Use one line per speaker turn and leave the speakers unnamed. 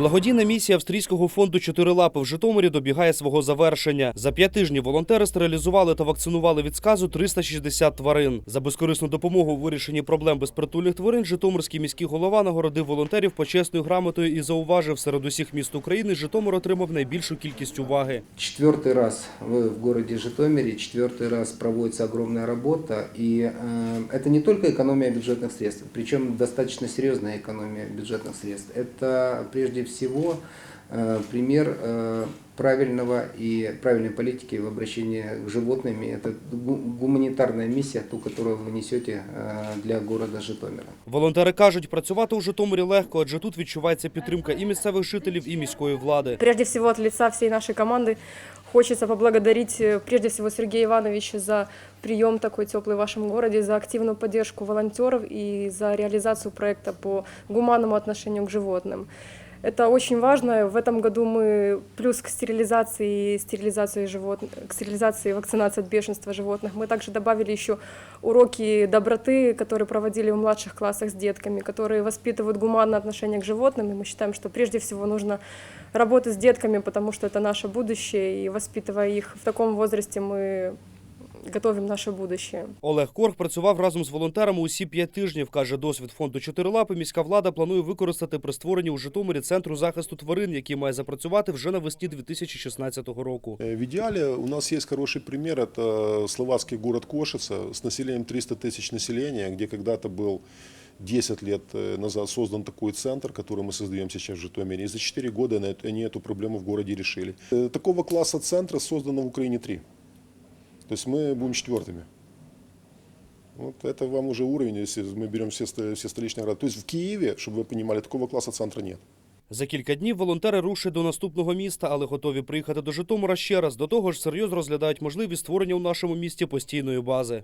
Благодійна місія австрійського фонду «Чотирилапи» в Житомирі добігає свого завершення. За п'ять тижнів волонтери стерилізували та вакцинували від сказу 360 тварин. За безкорисну допомогу у вирішенні проблем безпритульних тварин Житомирський міський голова нагородив волонтерів почесною грамотою і зауважив, серед усіх міст України Житомир отримав найбільшу кількість уваги.
Четвертый раз вы в городе Житомире, четвертый раз проводится огромная работа, и э, это не только экономия бюджетных средств, причем достаточно серьезная экономия бюджетных средств. Это прежде всего э, пример э, правильного и правильной политики в обращении к животным. И Это гу- гуманитарная миссия, ту, которую вы несете э, для города Житомира.
Волонтери кажуть, працювати у Житомирі легко, адже тут відчувається підтримка і місцевих жителів, і міської влади.
Прежде всего, от лица всей нашей команды хочется поблагодарить э, прежде всего Сергея Ивановича за прием такой теплый в вашем городе, за активную поддержку волонтеров и за реализацию проекта по гуманному отношению к животным. Это очень важно. В этом году мы плюс к стерилизации, стерилизации животных, к стерилизации и вакцинации от бешенства животных, мы также добавили еще уроки доброты, которые проводили в младших классах с детками, которые воспитывают гуманное отношение к животным. И мы считаем, что прежде всего нужно работать с детками, потому что это наше будущее, и воспитывая их в таком возрасте, мы готовим наше будущее.
Олег Корг працював разом з волонтерами усі п'ять тижнів. каже, досвід фонду «Чотирилапи» міська влада планує використати при створенні у Житомирі центру захисту тварин, який має запрацювати вже навесні 2016 року.
Э, В идеале у нас есть хороший пример, это словацкий город Кошица с населением 300 тысяч населения, где когда-то был 10 лет э, назад создан такой центр, который мы создаем сейчас в Житомире. И за 4 года на это- они эту проблему в городе решили. Э, Такого класса центра создано в Украине 3. То есть мы будем четвертыми. Вот это вам уже уровень, если мы берем все, ст- все столичные города. То есть в Киеве, чтобы вы понимали, такого класса центра нет.
За кілька днів волонтери рушать до наступного міста, але готові приїхати до Житомира ще раз. До того ж, серйозно розглядають можливість створення у нашому місті постійної бази.